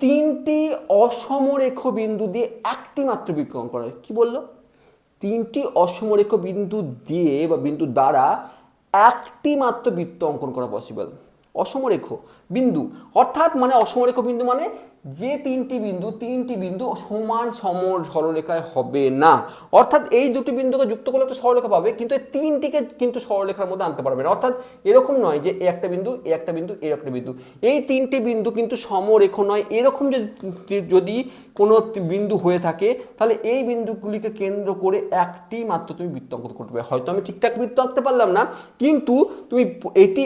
তিনটি অসমরেখ বিন্দু দিয়ে একটি মাত্র বিক্রম করা। কি বলল? তিনটি অসমরেখ বিন্দু দিয়ে বা বিন্দু দ্বারা একটি মাত্র বৃত্ত অঙ্কন করা পসিবল অসমরেখ বিন্দু। অর্থাৎ মানে অসমরেখ বিন্দু মানে যে তিনটি বিন্দু তিনটি বিন্দু সমান সমর সরলরেখায় হবে না। অর্থাৎ এই দুটি বিন্দুকে যুক্ত করলে একটা সরলরেখা পাবে, কিন্তু এই তিনটিকে কিন্তু সরলরেখার মধ্যে আনতে পারবে না। অর্থাৎ এরকম নয় যে একটা বিন্দু, এ একটা বিন্দু, এ একটা বিন্দু। এই তিনটি বিন্দু কিন্তু সমরেখ নয়। এরকম যদি যদি কোনো বিন্দু হয়ে থাকে, তাহলে এই বিন্দুগুলিকে কেন্দ্র করে একটি মাত্র তুমি বৃত্ত অঙ্কন করতে পারবে। হয়তো আমি ঠিকঠাক বৃত্ত আঁকতে পারলাম না, কিন্তু তুমি এটি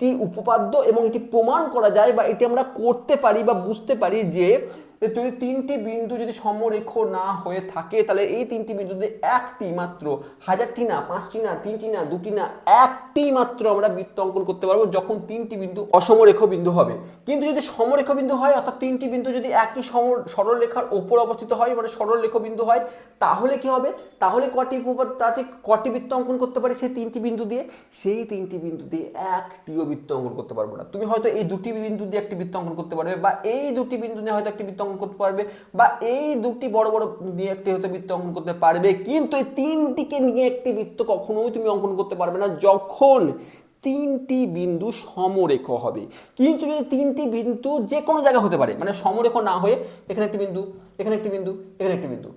একটি উপপাদ্য এবং এটি প্রমাণ করা যায় বা এটি আমরা করতে পারি বা বুঝতে পারি যে যদি তিনটি বিন্দু যদি সমরেখ না হয়ে থাকে, তাহলে এই তিনটি বিন্দুতে একটি মাত্র, হাজারটি না, পাঁচটি না, তিনটি না, দুটি না, একটি মাত্র আমরা বৃত্ত অঙ্কন করতে পারব যখন তিনটি বিন্দু অসমরেখ বিন্দু হবে। কিন্তু যদি সমরেখ বিন্দু হয়, অর্থাৎ তিনটি বিন্দু যদি একই সম সরল রেখার ওপর অবস্থিত হয় মানে সরল রেখ বিন্দু হয়, তাহলে কি হবে? তাহলে কটি উপপাদ্য তাতে কটি বৃত্ত অঙ্কন করতে পারি সেই তিনটি বিন্দু দিয়ে? সেই তিনটি বিন্দু দিয়ে একটিও বৃত্ত অঙ্কন করতে পারব না। তুমি হয়তো এই দুটি বিন্দু দিয়ে একটি বৃত্ত অঙ্কন করতে পারবে, বা এই দুটি বিন্দু দিয়ে হয়তো একটি বৃত্ত অঙ্কন করতে পারবে বা এই দুটি বড় বড় দিয়ে একটি হয়তো বৃত্ত অঙ্কন করতে পারবে। কিন্তু এই তিনটিকে নিয়ে একটি বৃত্ত কখনোই তুমি অঙ্কন করতে পারবে না যখন তিনটি বিন্দু সমরেখ হবে। কিন্তু যদি তিনটি বিন্দু যে কোনো জায়গা হতে পারে মানে সমরেখ না হয়ে এখানে একটি বিন্দু, এখানে একটি বিন্দু, এখানে একটি বিন্দু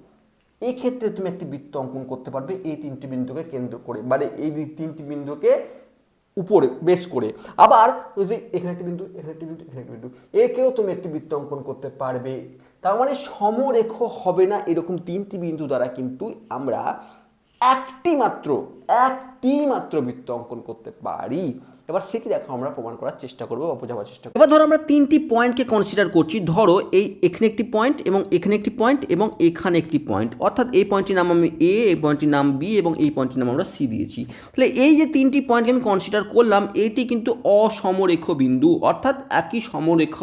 এই ক্ষেত্রে তুমি একটি বৃত্ত অঙ্কন করতে পারবে। এই তিনটি বিন্দুকে কেন্দ্র করে মানে এই তিনটি বিন্দুকে উপরে, বেশ করে। আবার যদি এখানে একটি বিন্দু, এখানে একটি বিন্দু, এখানে একটি বিন্দু, একেও তুমি একটি বৃত্ত অঙ্কন করতে পারবে। তার মানে সমরেখ হবে না এরকম তিনটি বিন্দু দ্বারা কিন্তু আমরা একটি মাত্র একটি মাত্র বৃত্ত অঙ্কন করতে পারি। এবার সেটি দেখো আমরা প্রমাণ করার চেষ্টা করব বা বোঝাবার চেষ্টা করব। এবার ধরো আমরা তিনটি পয়েন্টকে কনসিডার করছি। ধরো এই এখানে একটি পয়েন্ট এবং এখানে একটি পয়েন্ট এবং এখানে একটি পয়েন্ট অর্থাৎ এই পয়েন্টটির নাম আমি এ এই পয়েন্টটির নাম বি এবং এই পয়েন্টটির নাম আমরা সি দিয়েছি। তাহলে এই যে তিনটি পয়েন্টকে আমি কনসিডার করলাম, এটি কিন্তু অসমরেখ বিন্দু অর্থাৎ একই সমরেখ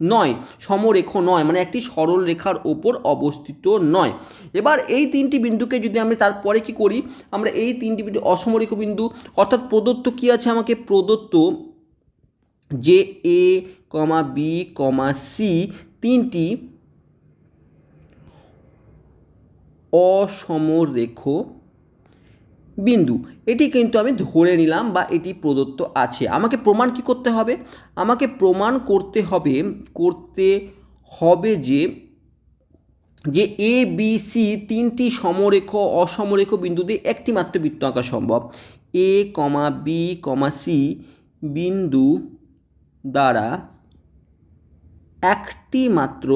নয়, সমরেখ নয় মানে একটি সরল রেখার ওপর অবস্থিত নয়। এবার এই তিনটি বিন্দুকে যদি আমি তারপরে কি করি, আমরা এই তিনটি বিন্দু, অসমরেখ বিন্দু, অর্থাৎ প্রদত্ত কি আছে আমাকে? প্রদত্ত যে এ কমা বি কমা সি তিনটি অসমরেখ বিন্দু। এটি কিন্তু আমি ধরে নিলাম বা এটি প্রদত্ত আছে। আমাকে প্রমাণ কি করতে হবে? আমাকে প্রমাণ করতে হবে করতে হবে যে যে এ বি সি তিনটি সমরেখ, অসমরেখ বিন্দু দিয়ে একটি মাত্র বৃত্ত আঁকা সম্ভব। এ কমা বি কমা সি বিন্দু দ্বারা একটি মাত্র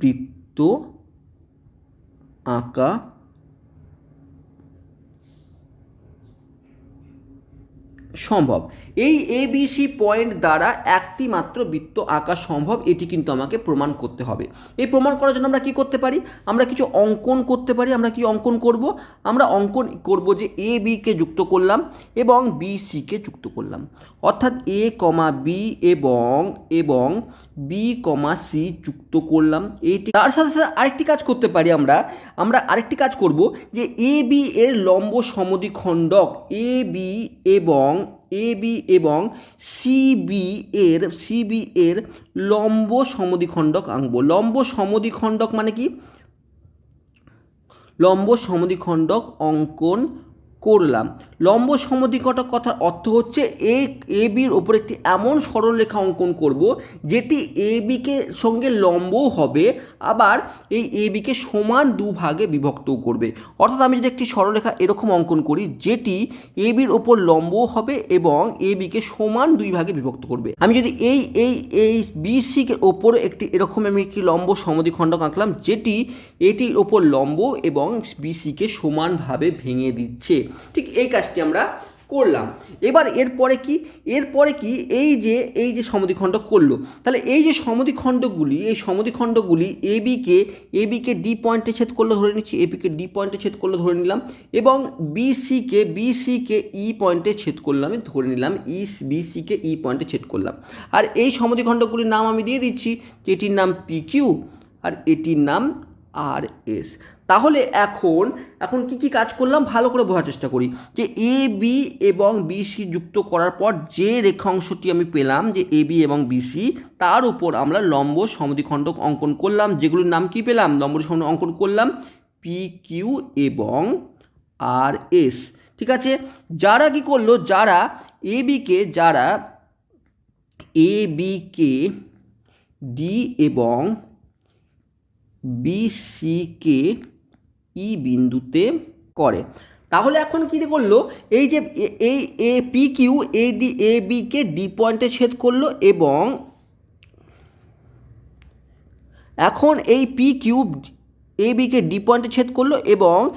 বৃত্ত আঁকা সম্ভব। এই এবিসি পয়েন্ট দ্বারা একটি মাত্র বৃত্ত আঁকা সম্ভব, এটি কিন্তু আমাকে প্রমাণ করতে হবে। এই প্রমাণ করার জন্য আমরা কি করতে পারি? আমরা কিছু অঙ্কন করতে পারি, আমরা কি অঙ্কন করব? আমরা অঙ্কন করব যে এ বিকে যুক্ত করলাম এবং বি সিকে যুক্ত করলাম। অর্থাৎ এ কমা বি এবং এবং বি কমা সি যুক্ত করলাম। এইটি তার সাথে সাথে আরেকটি কাজ করতে পারি আমরা। আমরা আরেকটি কাজ করব যে এ বি এর লম্ব সমদ্বিখণ্ডক এ বি এবং এ বি এবং সিবি এর সিবি এর লম্ব সমদ্বিখণ্ডক আঁকবো। লম্ব সমদ্বিখণ্ডক মানে কি? লম্ব সমদ্বিখণ্ডক অঙ্কন করলাম। লম্ব সমদ্বিখণ্ডক কথার অর্থ হচ্ছে এই এ, বির ওপর একটি এমন সরলরেখা অঙ্কন করব যেটি এ, বিকে সঙ্গে লম্বও হবে, আবার এই এ, বিকে সমান দুভাগে বিভক্তও করবে। অর্থাৎ আমি যদি একটি সরলরেখা এরকম অঙ্কন করি যেটি এ, বির ওপর লম্বও হবে এবং এ, বিকে সমান দুই ভাগে বিভক্ত করবে। আমি যদি এই এই এই বি বিসিকে ওপর একটি এরকম আমি একটি লম্ব সমদ্বিখণ্ডক আঁকলাম যেটি এটির ওপর লম্ব এবং বিসিকে সমানভাবে ভেঙে দিচ্ছে। ঠিক এই কাজটি আমরা করলাম। এবার এরপরে কি? এরপরে কি? এই যে এই যে সমদ্বিখণ্ড করল। তাহলে এই যে সমদ্বিখণ্ডগুলি, এই সমদ্বিখণ্ডগুলি এ বিকে এ ডি পয়েন্টে ছেদ করল ধরে নিচ্ছি এ বিকে ডি পয়েন্টে ছেদ করল ধরে নিলাম। এবং বিসিকে বিসিকে ই পয়েন্টে ছেদ করলাম আমি ধরে নিলাম ই বিসিকে ই পয়েন্টে ছেদ করলাম। আর এই সমদ্বিখণ্ডগুলির নাম আমি দিয়ে দিচ্ছি যে এটির নাম পি কিউ আর এটির নাম আর এস তাহলে এখন এখন কি কি কাজ করলাম? ভালো করে বোঝার চেষ্টা করি। যে এ বি এবং বিসি যুক্ত করার পর যে রেখাংশটি আমি পেলাম, যে এ বি এবং বিসি তার উপর আমরা লম্ব সমদ্বিখণ্ডক অঙ্কন করলাম। যেগুলোর নাম কি পেলাম? লম্ব সমদ্বিখণ্ডক অঙ্কন করলাম। পি কিউ এবং আর এস ঠিক আছে? যারা কি করল? যারা এ বিকে যারা এ বিকে ডি এবং বিসিকে ই বিন্দুতে করে। তাহলে এখন কী করল? এই যে এই A P, Q, A, D, A BK D পয়েন্টে ছেদ করল এবং এখন এই P QB A BK D পয়েন্টে ছেদ করল এবং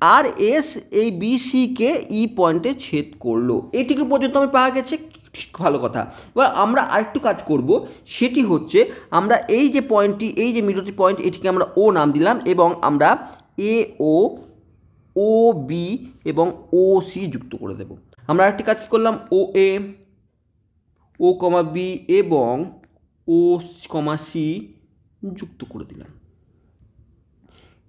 আর, এস এই বি বিসিকে ই পয়েন্টে ছেদ করল। এটিকে পর্যন্ত আমি পাওয়া গেছে? ঠিক ভালো কথা। এবার আমরা আরেকটু কাজ করব। সেটি হচ্ছে আমরা এই যে পয়েন্টটি এই যে মিডলটি পয়েন্ট এটিকে আমরা ও নাম দিলাম এবং আমরা এ ও ও বি এবং ও সি যুক্ত করে দেব। আমরা একটি কাজ কী করলাম? ও এ ও কমা বি এবং ও কমা সি যুক্ত করে দিলাম।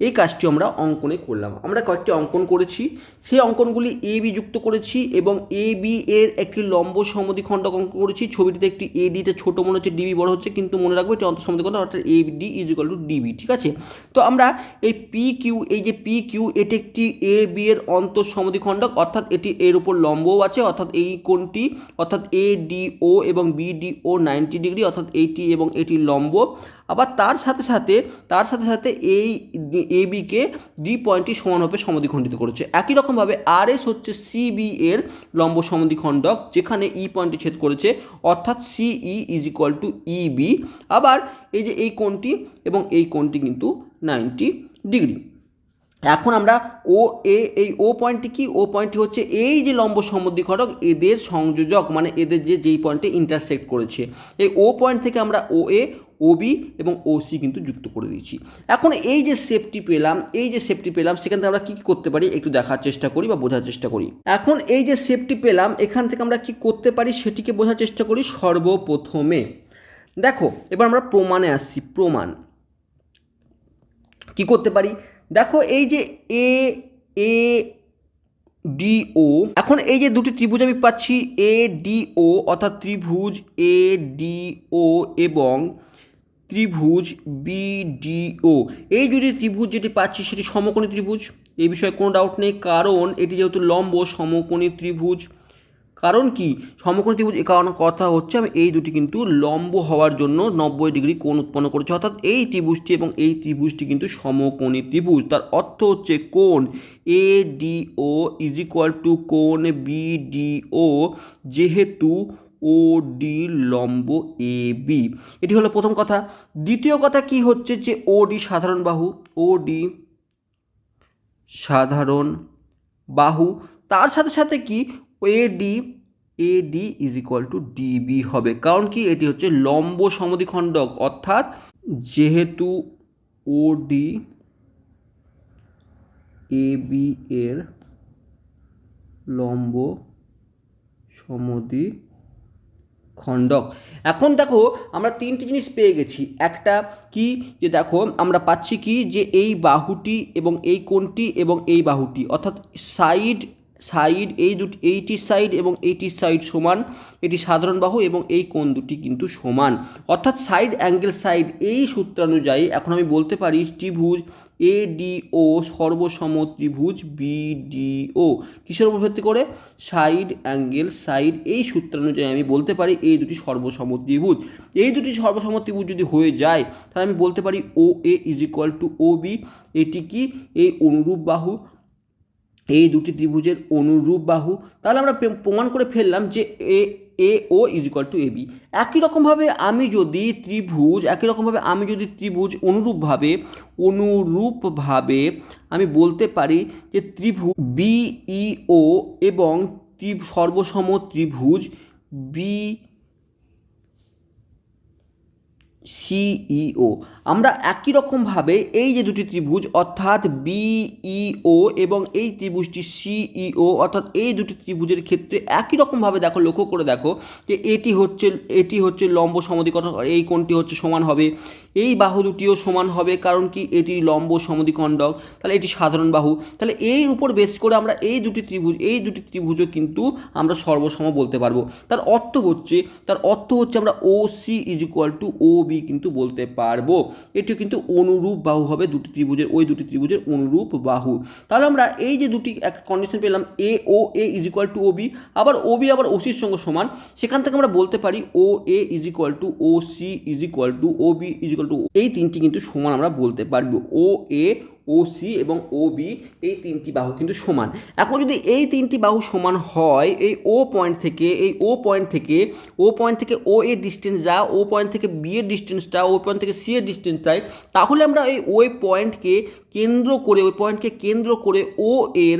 এই কাজটি আমরা অঙ্কনে করলাম। আমরা কয়েকটি অঙ্কন করেছি। সেই অঙ্কনগুলি এ বি যুক্ত করেছি এবং এ বি এর একটি লম্ব সমদ্বিখণ্ডক অঙ্ক করেছি। ছবিটিতে একটি এ ডিতে ছোটো মনে হচ্ছে ডিবি বড় হচ্ছে, কিন্তু মনে রাখবে এটি অন্তঃসমদ্বিখণ্ডক অর্থাৎ A D is equal to DB ঠিক আছে? তো আমরা এই পি কিউ এই যে পি কিউ এটি একটি এ বি এর অন্তঃসমদ্বিখণ্ডক অর্থাৎ এটি এর উপর লম্বও আছে, অর্থাৎ এই কোণটি, অর্থাৎ এ ডি ও এবং B D O ninety degree অর্থাৎ এইটি এবং এটি লম্ব। আবার তার সাথে সাথে, তার সাথে সাথে এই এ বিকে ডি পয়েন্টটি সমানভাবে সমদ্বিখণ্ডিত করেছে। একই রকমভাবে আর এস হচ্ছে সিবি এর লম্ব সমদ্বিখণ্ডক যেখানে ই পয়েন্টটি ছেদ করেছে, অর্থাৎ সিই ইজ ইকুয়াল টু ইবি আবার এই যে এই কোণটি এবং এই কোণটি কিন্তু নাইনটি ডিগ্রি এখন আমরা ও এ, এই ও পয়েন্টটি কি? ও পয়েন্টটি হচ্ছে এই যে লম্ব সমদ্বিখণ্ডক এদের সংযোজক মানে এদের যে, যেই পয়েন্টে ইন্টারসেক্ট করেছে। এই ও পয়েন্ট থেকে আমরা ও এ ও বি এবং ও সি কিন্তু যুক্ত করে দিয়েছি। এখন এই যে সেফটি পেলাম, এই যে সেফটি পেলাম, সেখান থেকে আমরা কী কী করতে পারি একটু দেখার চেষ্টা করি বা বোঝার চেষ্টা করি। এখন এই যে সেফটি পেলাম, এখান থেকে আমরা কি করতে পারি সেটিকে বোঝার চেষ্টা করি সর্বপ্রথমে। দেখো, এবার আমরা প্রমাণে আসছি, প্রমাণ। কি করতে পারি? দেখো, এই যে এ এ ডিও এখন এই যে দুটি ত্রিভুজ আমি পাচ্ছি এ ডিও অর্থাৎ ত্রিভুজ এ ডিও এবং ত্রিভুজ বিডিও। এই দুটি ত্রিভুজ যেটি পাচ্ছি সেটি সমকোণী ত্রিভুজ। এই বিষয়ে কোনো ডাউট নেই, কারণ এটি যেহেতু লম্ব সমকোণী ত্রিভুজ। কারণ কি? সমকোণী ত্রিভুজ এ কারণে কথা হচ্ছে, আমি এই দুটি কিন্তু লম্ব হওয়ার জন্য নব্বই ডিগ্রি কোণ উৎপন্ন করেছে। অর্থাৎ এই ত্রিভুজটি এবং এই ত্রিভুজটি কিন্তু সমকোণী ত্রিভুজ। তার অর্থ হচ্ছে কোণ A DO is equal to কোণ বিডিও। যেহেতু ও, ডি, লম্ব, এ, বি। এটি হলো প্রথম কথা। দ্বিতীয় কথা কি হচ্ছে যে ও, ডি সাধারণ বাহু, ও, ডি সাধারণ বাহু। তার সাথে সাথে কি? A, D A, D is equal to DB হবে। কারণ কি? এটি হচ্ছে লম্ব সমদ্বিখণ্ডক। অর্থাৎ যেহেতু ও, ডি, এ বি এর লম্ব সমদ্বি খণ্ডক। এখন দেখো, আমরা তিনটি জিনিস পেয়ে গেছি। একটা কি, যে দেখো, আমরা পাচ্ছি কি, যে এই বাহুটি এবং এই কোণটি এবং এই বাহুটি। অর্থাৎ সাইড সাইড, এই দুটি এইটির সাইড এবং এইটির সাইড সমান। এটি সাধারণ বাহু এবং এই কোণ দুটি কিন্তু সমান। অর্থাৎ সাইড অ্যাঙ্গেল সাইড এই সূত্রানুযায়ী, এখন আমি বলতে পারি ত্রিভুজ এ ডি ও সর্বসম ত্রিভুজ বিডিও। কিসের উপর ভিত্তি করে? সাইড অ্যাঙ্গেল, সাইড, এই সূত্রানুযায়ী আমি বলতে পারি এই দুটি সর্বসম ত্রিভুজ এই দুটি সর্বসম ত্রিভুজ যদি হয়ে যায়, তাহলে আমি বলতে পারি O A is equal to O B এটি কি? এই অনুরূপ বাহু, এই দুটি ত্রিভুজের অনুরূপ বাহু। তাহলে আমরা প্রমাণ করে ফেললাম যে A A O is equal to AB একই রকমভাবে আমি যদি ত্রিভুজ, একই রকমভাবে আমি যদি ত্রিভুজ অনুরূপভাবে অনুরূপভাবে আমি বলতে পারি যে ত্রিভুজ বিইও এবং ত্রি সর্বসম ত্রিভুজ বি সিইও আমরা একই রকমভাবে এই যে দুটি ত্রিভুজ, অর্থাৎ বিইও এবং এই ত্রিভুজটি সিইও অর্থাৎ এই দুটি ত্রিভুজের ক্ষেত্রে একই রকমভাবে দেখো, লক্ষ্য করে দেখো যে এটি হচ্ছে এটি হচ্ছে লম্ব সমদ্বিকর্ণ এই কোণটি হচ্ছে সমান হবে। এই বাহু দুটিও সমান হবে কারণ কি? এটি লম্ব সমদ্বিখণ্ডক তাহলে এটি সাধারণ বাহু। তাহলে এই উপর বেস করে আমরা এই দুটি ত্রিভুজ, এই দুটি ত্রিভুজও কিন্তু আমরা সর্বসম বলতে পারব। তার অর্থ হচ্ছে, তার অর্থ হচ্ছে আমরা O C is equal to O B কিন্তু বলতে পারব। এটি কিন্তু অনুরূপ বাহু হবে, দুটি ত্রিভুজের, ওই দুটি ত্রিভুজের অনুরূপ বাহু। তাহলে আমরা এই যে দুটি এক কন্ডিশন পেলাম A O A is equal to O B আবার ও বি আবার ওসির সঙ্গে সমান, সেখান থেকে আমরা বলতে পারি O A is equal to O C is equal to O B is equal to এই তিনটি কিন্তু সমান আমরা বলতে পারব। ও এ ও সি এবং ও বি এই তিনটি বাহু কিন্তু সমান। এখন যদি এই তিনটি বাহু সমান হয়, এই ও পয়েন্ট থেকে, এই ও পয়েন্ট থেকে ও পয়েন্ট থেকে ও এ ডিস্টেন্স যা ও পয়েন্ট থেকে বি এর ডিস্টেন্সটা ও পয়েন্ট থেকে সি এর ডিস্টেন্স তাই, তাহলে আমরা এই ওই পয়েন্টকে কেন্দ্র করে, ওই পয়েন্টকে কেন্দ্র করে ও এর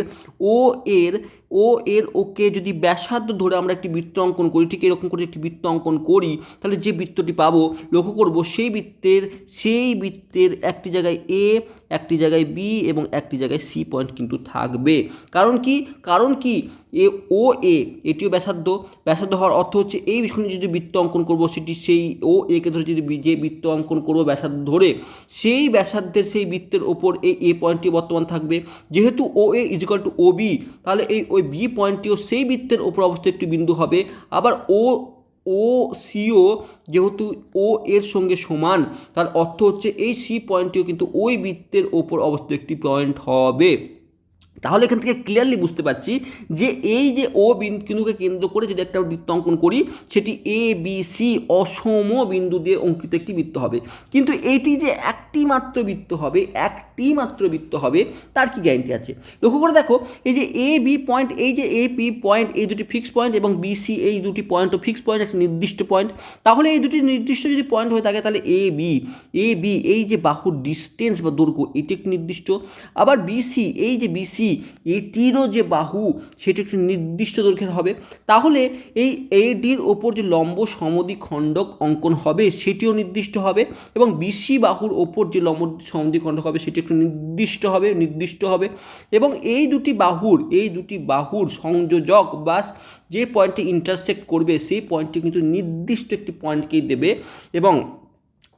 ও এর ও এর ওকে যদি ব্যাসার্ধ ধরে আমরা একটি বৃত্ত অঙ্কন করি, ঠিক এরকম করে একটি বৃত্ত অঙ্কন করি, তাহলে যে বৃত্তটি পাবো, লক্ষ্য করব সেই বৃত্তের সেই বৃত্তের একটি জায়গায় এ একটি জায়গায় বি এবং একটি জায়গায় সি পয়েন্ট কিন্তু থাকবে। কারণ কি? কারণ কি? এ, ও, এ, এটিও ব্যাসার্ধ। ব্যাসার্ধ হওয়ার অর্থ হচ্ছে এই বিষয়ে যদি বৃত্ত অঙ্কন করব, সেটি সেই ও একে ধরে যদি যে বৃত্ত অঙ্কন করব ব্যাসার্ধ ধরে, সেই ব্যাসার্ধের সেই বৃত্তের ওপর এই এ পয়েন্টটি বর্তমান থাকবে। যেহেতু O, A is equal to O, B, তাহলে এই ওই বি পয়েন্টটিও সেই বৃত্তের ওপর অবস্থিত একটি বিন্দু হবে। আবার ও ও, সিও যেহেতু ও, এর সঙ্গে সমান, তার অর্থ হচ্ছে এই সি পয়েন্টটিও কিন্তু ওই বৃত্তের ওপর অবস্থিত একটি পয়েন্ট হবে। তাহলে এখান থেকে ক্লিয়ারলি বুঝতে পারছি যে এই যে ও বিন্দুকে কেন্দ্র করে যদি একটা বৃত্ত অঙ্কন করি, সেটি এ বি সি অসম বিন্দু দিয়ে অঙ্কিত একটি বৃত্ত হবে। কিন্তু এটি যে একটি মাত্র বৃত্ত হবে, একটি মাত্র বৃত্ত হবে, তার কি গ্যারান্টি আছে? লক্ষ্য করে দেখো, এই যে এ বি পয়েন্ট এই যে এ পি পয়েন্ট এই দুটি ফিক্স পয়েন্ট এবং বি সি এই দুটি পয়েন্ট ফিক্স পয়েন্ট একটা নির্দিষ্ট পয়েন্ট তাহলে এই দুটি নির্দিষ্ট যদি পয়েন্ট হয়ে থাকে তাহলে এ বি এ বি এই যে বাহুর ডিস্টেন্স বা দৈর্ঘ্য, এটি একটি নির্দিষ্ট। আবার বিসি এই যে বিসি এটিরও যে বাহু, সেটি একটি নির্দিষ্ট দৈর্ঘ্যের হবে। তাহলে এই এডির ওপর যে লম্ব সমদ্বি খণ্ডক অঙ্কন হবে, সেটিও নির্দিষ্ট হবে এবং বিসি বাহুর ওপর যে লম্ব সমদ্বি খণ্ডক হবে, সেটি একটু নির্দিষ্ট হবে নির্দিষ্ট হবে। এবং এই দুটি বাহুর, এই দুটি বাহুর সংযোজক বা যে পয়েন্টটি ইন্টারসেক্ট করবে, সেই পয়েন্টটি কিন্তু নির্দিষ্ট একটি পয়েন্টকেই দেবে। এবং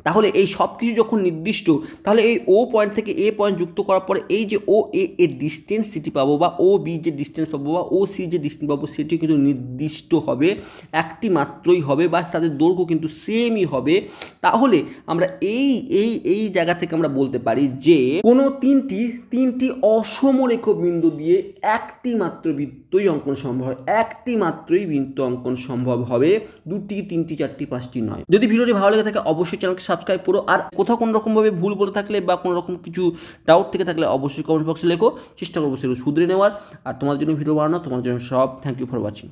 তাহলে এই সব কিছু যখন নির্দিষ্ট, তাহলে এই ও পয়েন্ট থেকে এ পয়েন্ট যুক্ত করার পরে এই যে ও এ এর ডিস্টেন্স সেটি পাবো বা ও বি যে ডিস্টেন্স পাবো বা ও সি যে ডিস্টেন্স পাবো সেটি কিন্তু নির্দিষ্ট হবে, একটি মাত্রই হবে বা তাদের দৈর্ঘ্য কিন্তু সেমই হবে। তাহলে আমরা এই এই এই জায়গা থেকে আমরা বলতে পারি যে কোনো তিনটি তিনটি অসমরেখ বিন্দু দিয়ে একটি মাত্র বৃত্তই অঙ্কন সম্ভব একটি মাত্রই বৃত্ত অঙ্কন সম্ভব হবে। দুটি, তিনটি, চারটি, পাঁচটি নয়। যদি ভিডিওটি ভালো লেগে থাকে অবশ্যই চ্যানেলকে সাবস্ক্রাইব করো। আর কোথাও কোনো রকমভাবে ভুল বলে থাকলে বা কোনো রকম কিছু ডাউট থেকে থাকলে অবশ্যই কমেন্ট বক্সে লেখো। চেষ্টা করব সেগুলো শুধরে নেওয়ার। আর তোমার জন্য ভিডিও বানানো তোমার জন্য সব থ্যাংক ইউ ফর ওয়াচিং